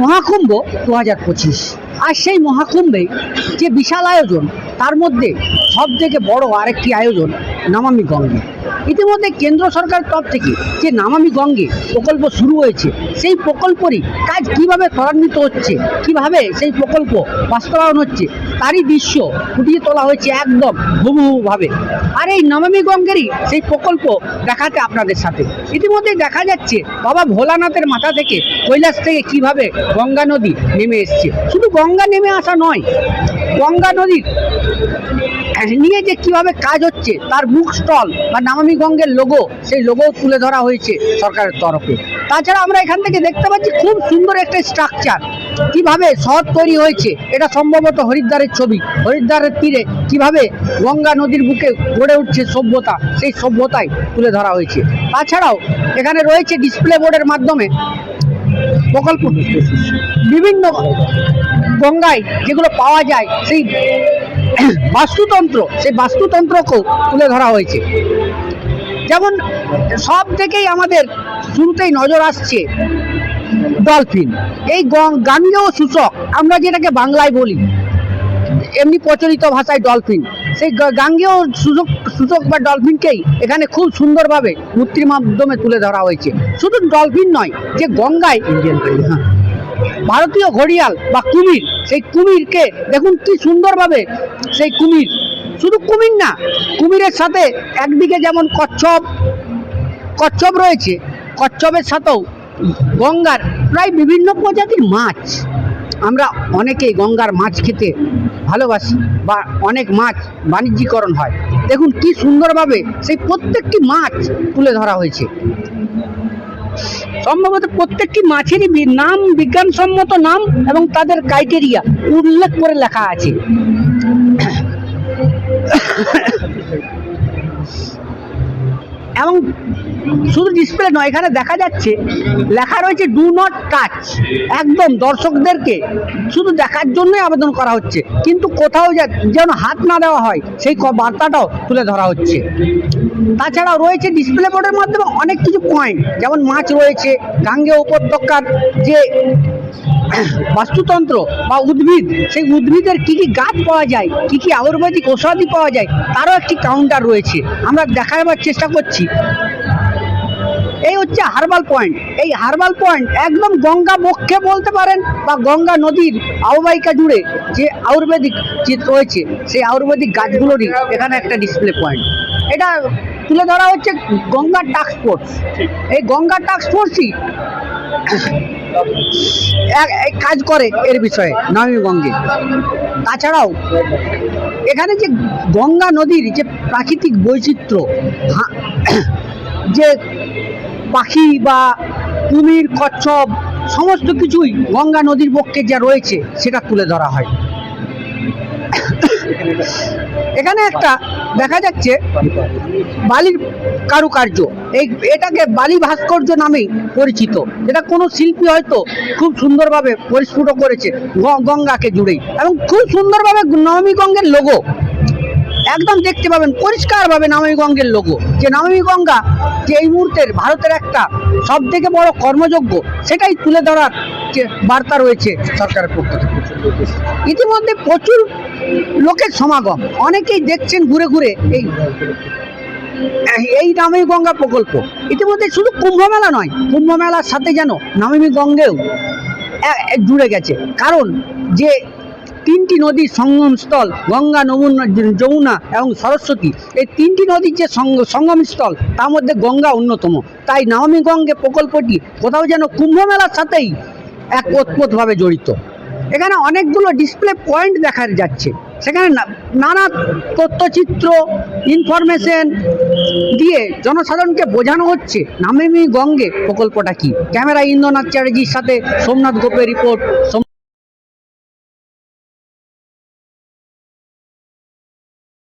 মহাকুম্ভ দু হাজার পঁচিশ। আর সেই মহাকুম্ভে যে বিশাল আয়োজন, তার মধ্যে সব থেকে বড় আরেকটি আয়োজন নামামি গঙ্গে। ইতিমধ্যে কেন্দ্র সরকার তরফ থেকে যে নামামি গঙ্গে প্রকল্প শুরু হয়েছে, সেই প্রকল্পরই কাজ কীভাবে ত্বরান্বিত হচ্ছে, কীভাবে সেই প্রকল্প বাস্তবায়ন হচ্ছে তারই দৃশ্য ফুটিয়ে তোলা হয়েছে একদম হুবহুভাবে আর এই নমামি গঙ্গেরই সেই প্রকল্প দেখাতে আপনাদের সাথে। ইতিমধ্যে দেখা যাচ্ছে বাবা ভোলানাথের মাথা থেকে কৈলাস থেকে কীভাবে গঙ্গা নদী নেমে এসছে। শুধু গঙ্গা নেমে আসা নয়, গঙ্গা নদীর নিয়ে যে কীভাবে কাজ হচ্ছে, তার বুক স্টল বা নামামি গঙ্গের লোগো সেই লোগো তুলে ধরা হয়েছে সরকারের তরফে। তাছাড়া আমরা এখান থেকে দেখতে পাচ্ছি খুব সুন্দর একটা স্ট্রাকচার কীভাবে শহর তৈরি হয়েছে, এটা সম্ভবত হরিদ্বারের ছবি। হরিদ্বারের তীরে কীভাবে গঙ্গা নদীর বুকে গড়ে উঠছে সভ্যতা, সেই সভ্যতায় তুলে ধরা হয়েছে। তাছাড়াও এখানে রয়েছে ডিসপ্লে বোর্ডের মাধ্যমে প্রকল্প বিভিন্ন গঙ্গায় যেগুলো পাওয়া যায়, সেই বাস্তুতন্ত্র, সেই বাস্তুতন্ত্রকেও তুলে ধরা হয়েছে। যেমন সব থেকেই আমাদের শুরুতেই নজর আসছে ডলফিন। এই গাঙ্গেয় সূচক, আমরা যেটাকে বাংলায় বলি, এমনি প্রচলিত ভাষায় ডলফিন। সেই গাঙ্গেয় সূচক সূচক বা ডলফিনকেই এখানে খুব সুন্দরভাবে মূর্তির মাধ্যমে তুলে ধরা হয়েছে। শুধু ডলফিন নয়, যে গঙ্গায় ইন্ডিয়ান হ্যাঁ ভারতীয় ঘড়িয়াল বা কুমির, সেই কুমিরকে দেখুন কি সুন্দরভাবে সেই কুমির। শুধু কুমির না, কুমিরের সাথে একদিকে যেমন কচ্ছপ কচ্ছপ রয়েছে, কচ্ছপের সাথেও গঙ্গার প্রায় বিভিন্ন প্রজাতির মাছ। আমরা অনেকেই গঙ্গার মাছ খেতে ভালোবাসি বা অনেক মাছ বাণিজ্যিকরণ হয়। দেখুন কি সুন্দরভাবে সেই প্রত্যেকটি মাছ তুলে ধরা হয়েছে। সম্ভবত প্রত্যেকটি মাছেরই নাম বিজ্ঞানসম্মত নাম এবং তাদের ক্রাইটেরিয়া উল্লেখ করে লেখা আছে। এবং শুধু ডিসপ্লে নয়, এখানে দেখা যাচ্ছে, লেখা রয়েছে ডু নট টাচ একদম দর্শকদেরকে শুধু দেখার জন্যই আবেদন করা হচ্ছে, কিন্তু কোথাও যেন হাত না দেওয়া হয়, সেই বার্তাটাও তুলে ধরা হচ্ছে। তাছাড়াও রয়েছে ডিসপ্লে বোর্ডের মাধ্যমে অনেক কিছু পয়েন্ট যেমন মাছ রয়েছে, গাঙ্গেয় উপত্যকার যে বাস্তুতন্ত্র বা উদ্ভিদ, সেই উদ্ভিদের কি কি গাছ পাওয়া যায়, কি কি আয়ুর্বেদিক ঔষধি পাওয়া যায়, তারও একটি কাউন্টার রয়েছে। আমরা দেখাবার চেষ্টা করছি। এই হচ্ছে হার্বাল পয়েন্ট এই হার্বাল পয়েন্ট একদম গঙ্গা বক্ষে বলতে পারেন বা গঙ্গা নদীর আববাহিকা জুড়ে যে আয়ুর্বেদিক চিত্র রয়েছে, সেই আয়ুর্বেদিক গাছগুলোরই এখানে একটা ডিসপ্লে পয়েন্ট এটা তুলে ধরা হচ্ছে গঙ্গা টাস্ক ফোর্স এই গঙ্গা টাস্ক ফোর্সই কাজ করে এর বিষয়ে নবীগঙ্গে তাছাড়াও, এখানে যে গঙ্গা নদীর যে প্রাকৃতিক বৈচিত্র্য যে পাখি বা কুমির, কচ্ছপ, সমস্ত কিছুই গঙ্গা নদীর পক্ষে যা রয়েছে, সেটা তুলে ধরা হয়। এখানে একটা দেখা যাচ্ছে, বালির কারুকার্য। এই এটাকে বালি ভাস্কর্য নামেই পরিচিত। এটা কোনো শিল্পী হয়তো খুব সুন্দরভাবে পরিস্ফুট করেছে গঙ্গাকে জুড়েই। এবং খুব সুন্দরভাবে নবমী গঙ্গের লোগো একদম দেখতে পাবেন, পরিষ্কারভাবে নবমী গঙ্গের লোগো যে নবমী গঙ্গা যে এই মুহূর্তের ভারতের একটা সব থেকে বড় কর্মযোগ্য, সেটাই তুলে ধরার যে বার্তা রয়েছে সরকারের পক্ষ থেকে। ইতিমধ্যে প্রচুর লোকের সমাগম। অনেকেই দেখছেন ঘুরে ঘুরে এই এই নামী গঙ্গা প্রকল্প। ইতিমধ্যে শুধু কুম্ভ মেলা নয়, কুম্ভ মেলার সাথে যেন নামী গঙ্গেও জুড়ে গেছে। কারণ যে তিনটি নদীর সঙ্গমস্থল, গঙ্গা, নমুনা, যমুনা এবং সরস্বতী, এই তিনটি নদীর যে সঙ্গ, সঙ্গমস্থল, তার মধ্যে গঙ্গা অন্যতম। তাই নবমী গঙ্গে প্রকল্পটি কোথাও যেন কুম্ভ মেলার সাথেই এক ওতপ্রোতভাবে জড়িত। এখানে অনেকগুলো ডিসপ্লে পয়েন্ট দেখা যাচ্ছে। সেখানে নানা তথ্যচিত্র ইনফরমেশন দিয়ে জনসাধারণকে বোঝানো হচ্ছে, নামেমি গঙ্গে প্রকল্পটা কি? ক্যামেরা ইন্দ্রনাথ চ্যাটার্জির সাথে সোমনাথ গোপের রিপোর্ট